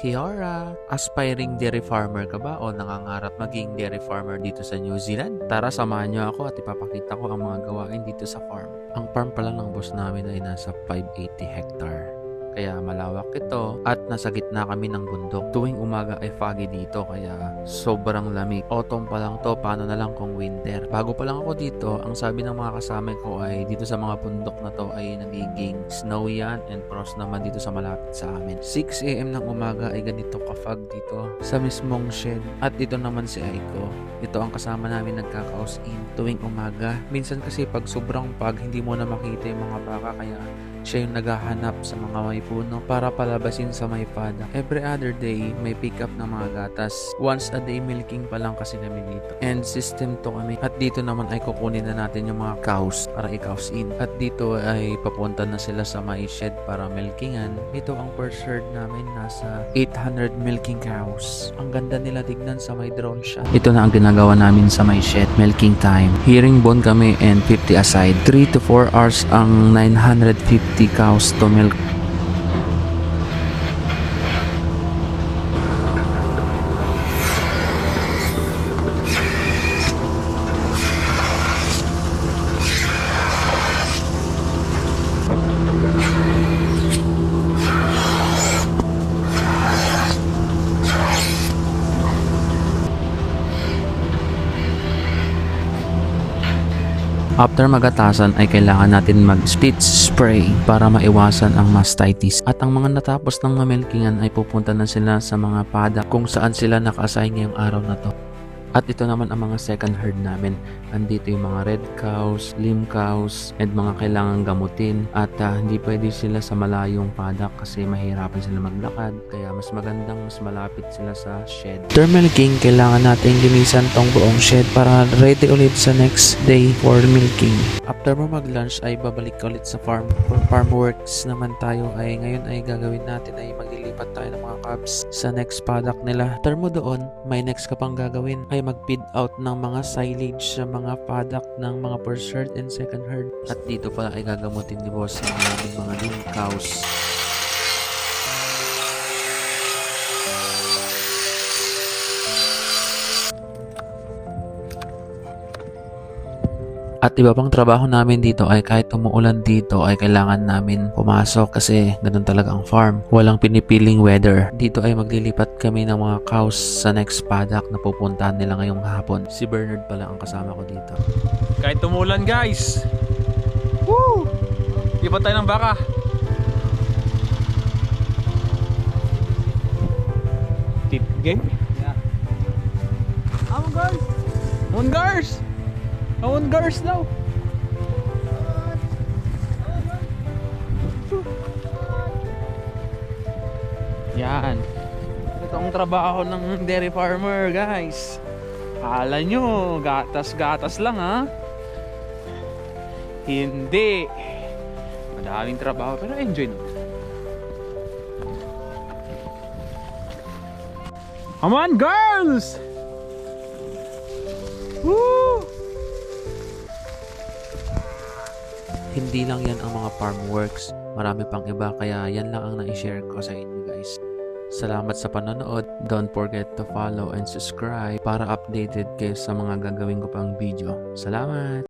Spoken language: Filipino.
Kiara! Aspiring dairy farmer ka ba o nangangarap maging dairy farmer dito sa New Zealand? Tara, samahan niyo ako at ipapakita ko ang mga gawain dito sa farm. Ang farm pala ng boss namin ay nasa 580 hectare. Kaya malawak ito at nasa gitna kami ng bundok. Tuwing umaga ay foggy dito kaya sobrang lamig. Autumn pa lang to, paano na lang kung winter. Bago pa lang ako dito, ang sabi ng mga kasama ko ay dito sa mga bundok na to ay nagiging snowy yan and frost naman dito sa malapit sa amin. 6am ng umaga ay ganito ka-fog dito sa mismong shed. At dito naman si Aiko. Ito ang kasama namin nagkakaos in tuwing umaga. Minsan kasi pag sobrang pag hindi mo na makita yung mga baka kaya siya yung naghahanap sa mga may puno para palabasin sa may pada. Every other day, may pick up ng mga gatas. Once a day milking pa lang kasi kami dito. And system to kami. At dito naman ay kukunin na natin yung mga cows para i-cows in. At dito ay papunta na sila sa may shed para milkingan. Dito ang first herd namin nasa 800 milking cows. Ang ganda nila tignan sa may drone shot. Ito na ang ginagawa namin sa may shed. Milking time. Hearing bone kami and 50 aside. 3 to 4 hours ang 950 cows to milk. After magatasan ay kailangan natin mag-split spray para maiwasan ang mastitis. At ang mga natapos ng mamilkingan ay pupunta na sila sa mga pada kung saan sila naka-assign ngayong araw na to. At ito naman ang mga second herd namin. Andito yung mga red cows, lim cows, and mga kailangang gamutin. At ah, hindi pwede sila sa malayong padak kasi mahirapan sila maglakad. Kaya mas magandang mas malapit sila sa shed. After milking, kailangan natin linisan tong buong shed para ready ulit sa next day for milking. After mo mag-lunch ay babalik ulit sa farm. For farm works naman tayo ay ngayon ay gagawin natin ay maglilipat tayo ng mga calves sa next paddock nila. After mo doon, may next ka pang gagawin ay mag-feed out ng mga silage sa mga paddock ng mga first herd and second herd. At dito pala ay gagamutin ni boss ang mga lean cows. At iba pang trabaho namin dito ay kahit umuulan dito ay kailangan namin pumasok kasi ganun talaga ang farm. Walang pinipiling weather. Dito ay maglilipat kami ng mga cows sa next paddock na pupuntahan nila ngayong hapon. Si Bernard pala ang kasama ko dito. Kahit tumulan guys. Woo! Lipat tayo ng baka. Tip game? Yeah. Amon guys! Amon guys! Amon guys daw! Yan. Ito ang trabaho ng dairy farmer guys. Kala nyo, gatas-gatas lang ha. Hindi. Madaming trabaho pero enjoy naman. Come on girls! Hindi lang yan ang mga farm works. Marami pang iba kaya yan lang ang na-share ko sa inyo guys. Salamat sa panonood. Don't forget to follow and subscribe para updated kayo sa mga gagawin ko pang video. Salamat!